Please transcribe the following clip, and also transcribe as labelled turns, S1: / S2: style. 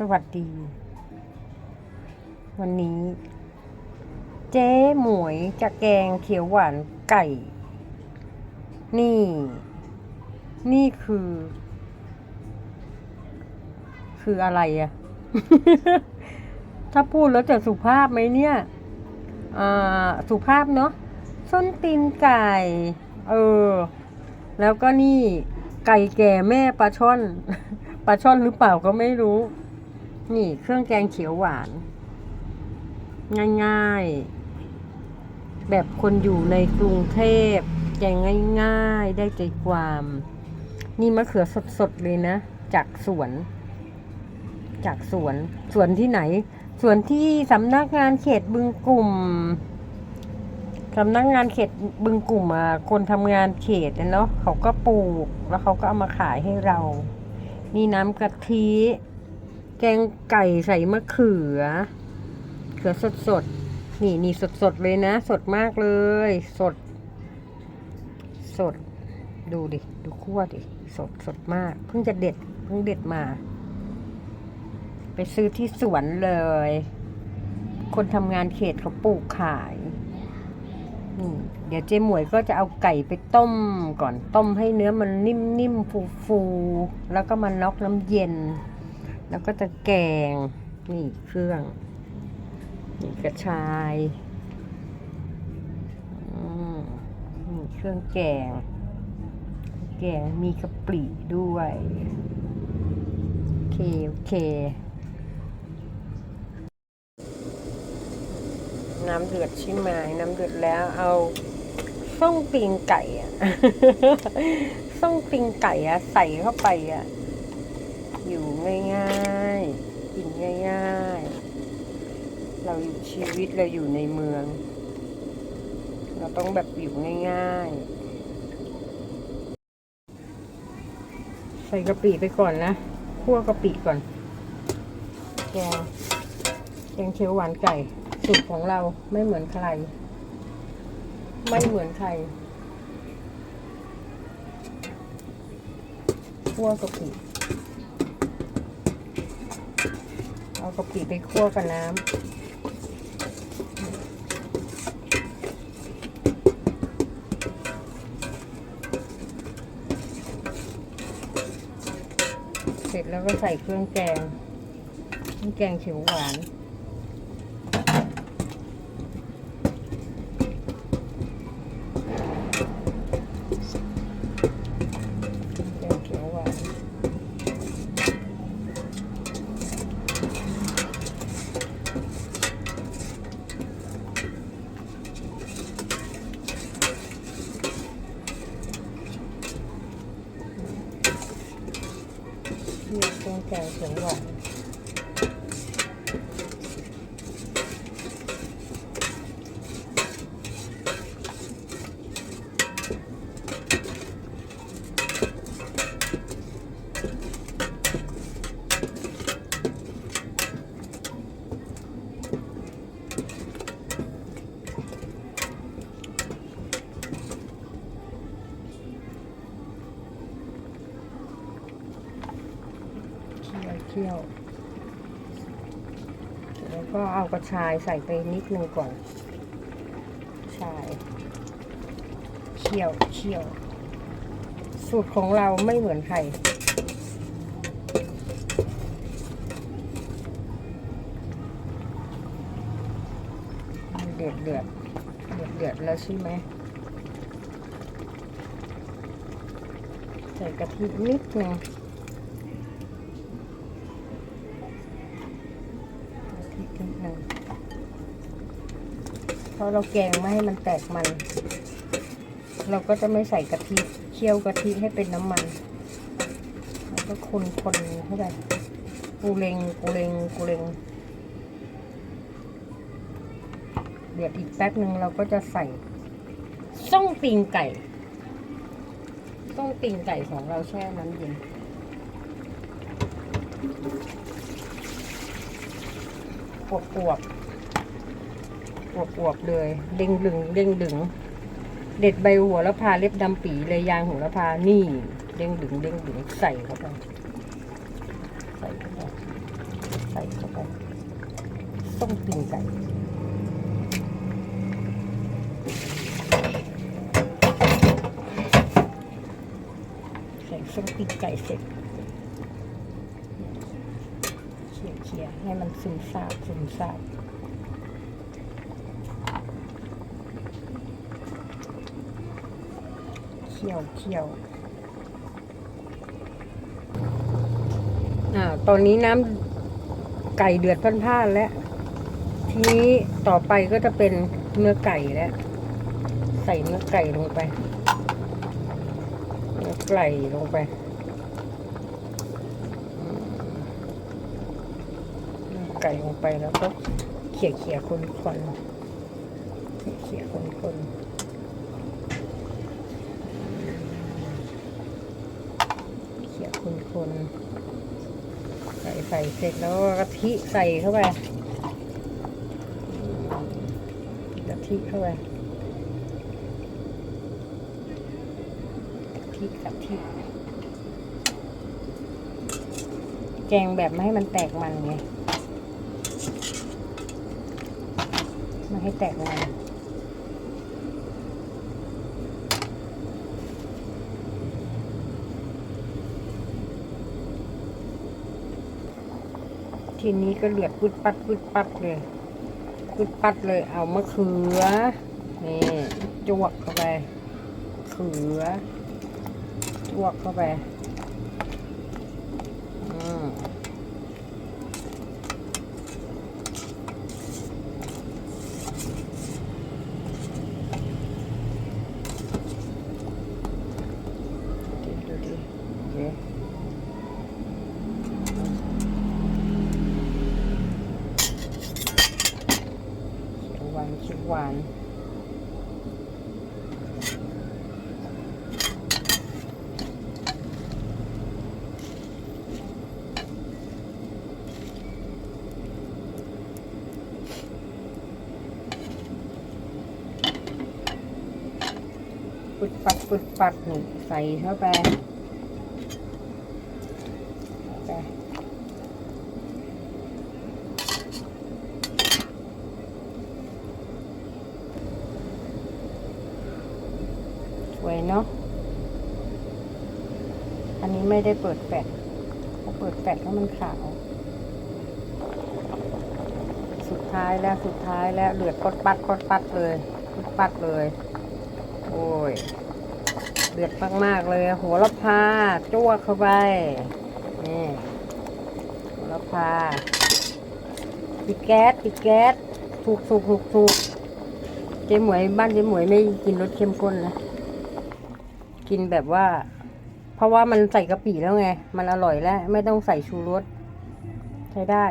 S1: สวัสดี วันนี้ เจ๊หมวยจะแกงเขียวหวานไก่ นี่ นี่คือ คืออะไรอะถ้าพูดแล้วจะสุภาพไหมเนี่ยอ่าสุภาพเนาะส้นตีนไก่ เออ แล้วก็นี่ไก่แก่แม่ปลาช่อนปลาช่อนหรือเปล่าก็ไม่รู้ นี่เครื่องแกงเขียวหวาน ง่ายๆ แบบคนอยู่ในกรุงเทพ แกงง่ายๆ ได้ใจความ นี่มะเขือสดๆเลยนะ จากสวน จากสวน สวนที่ไหน สวนที่สำนักงานเขตบึงกลุ่มสำนักงานเขตบึงกลุ่มอะคนทำงานเขตเนาะเขาก็ปลูกแล้วเขาก็เอามาขายให้เรา นี่น้ำกะทิ แกงไก่ใส่มะเขือ เขือสดสดนี่นี่สดสดเลยนะ สดมากเลย สด สด ดูดิ ดูคั่วดิ สดสดมาก เพิ่งจะเด็ด เพิ่งเด็ดมา ไปซื้อที่สวนเลย คนทำงานเขตเขาปลูกขายนี่เดี๋ยวเจ๊หมวยก็จะเอาไก่ไปต้มก่อน ต้มให้เนื้อมันนิ่มๆ ฟูๆ แล้วก็มาน็อกน้ำเย็น แล้วก็จะแกง นี่เครื่อง นี่กระชายอืมนี่เครื่องแกง แกงมีกะปิด้วย โอเค โอเค น้ำเดือดใช่ไหมน้ำเดือดแล้วเอาส้งปิงไก่อะส้งปิงไก่อะใส่เข้าไปอะ อยู่ง่ายๆ กินง่ายๆ เราอยู่ชีวิตเราอยู่ในเมือง เราต้องแบบอยู่ง่ายๆ ใส่กะปิไปก่อนนะคั่วกะปิก่อน แกงแกงเขียวหวานไก่สูตรของเราไม่เหมือนใคร ไม่เหมือนใครคั่วกะปิ เอากะปิไปคั่วกับน้ำเสร็จแล้วก็ใส่เครื่องแกง เครื่องแกงเขียวหวาน แกงเขียวหวาน นี่เครื่ เคี่ยว แล้วก็เอากระชายใส่ไปนิดนึงก่อนชายเคี่ยวเคี่ยว สูตรของเราไม่เหมือนใครเดือดเดือดเดือดเดือดแล้วใช่ไหมใส่กะทินิดนึงกะทิ นิดนึงเพราะเราแกงไม่ให้มันแตกมัน เราก็จะไม่ใส่กะทิเคี่ยวกะทิให้เป็นน้ำมันแล้วก็คนคนเข้าไปกูเลงกูเลงกูเลงเดี๋ยวอีกแป๊บหนึ่งเราก็จะใส่ส้งปิงไก่ส้งปิงไก่ของเราแช่น้ำเย็น อวบอวบอวบอวบเลย เด้งดึงเด้งดึง เด็ดใบหัวแล้วพาเล็บดำปีเลยยางหัวแล้วพานี่ เด้งดึงเด้งดึงใส่เข้าไปใส่เข้าไปใส่เข้าไปต้มปิ่งไก่ใส่ส้มปิ่งไก่เสร็จ เขี่ยให้มันซึมซาบซึมซาบเคี่ยวเคี่ยวอ่าตอนนี้น้ำไก่เดือดพล่านแล้ว ทีนี้ต่อไปก็จะเป็นเนื้อไก่แล้ว ใส่เนื้อไก่ลงไป เนื้อไก่ลงไปอืมเนื้อ ไก่ลงไปแล้วก็เขี่ยเขี่ยคนคนๆเขี่ยคนคนเขี่ยคนคนใส่ใส่เสร็จแล้วก็กะทิใส่เข้าไปกะทิเข้าไปกะทิกะทิแกงแบบไม่ให้มันแตกมันไง ไม่ให้แตกมันทีนี้ก็เดือดปุดปัดปุดปัดเลยปุดปัดเลย เอามะเขือ นี่จวกเข้าไปเขือจวกเข้าไป อืมดูดิดูดิโอเคเขียวหวานเขียว หวานปึดปัดปึดปัดหนึ่งใส่เข้าไปส วยเนาะ อันนี้ไม่ได้เปิดแฟลชเพราะเปิดแฟลชแล้วมันขาว สุดท้ายแล้วสุดท้ายแล้วเดือดปดปัดปดปัดเลยปดปัดเลย โอ้ยเดือดมากๆเลยโหัวละพาจ้วเข้าไปนี่โหัวละพาปิดแก๊สปิดแก๊สถูกถูกถูกถูกเจ๊หมวยบ้านเจ๊หมวยไม่กินรสเข้มข้นนะ กินแบบว่า เพราะว่ามันใส่กะปิแล้วไง มันอร่อยแล้ว ไม่ต้องใส่ชูรสใช้ได้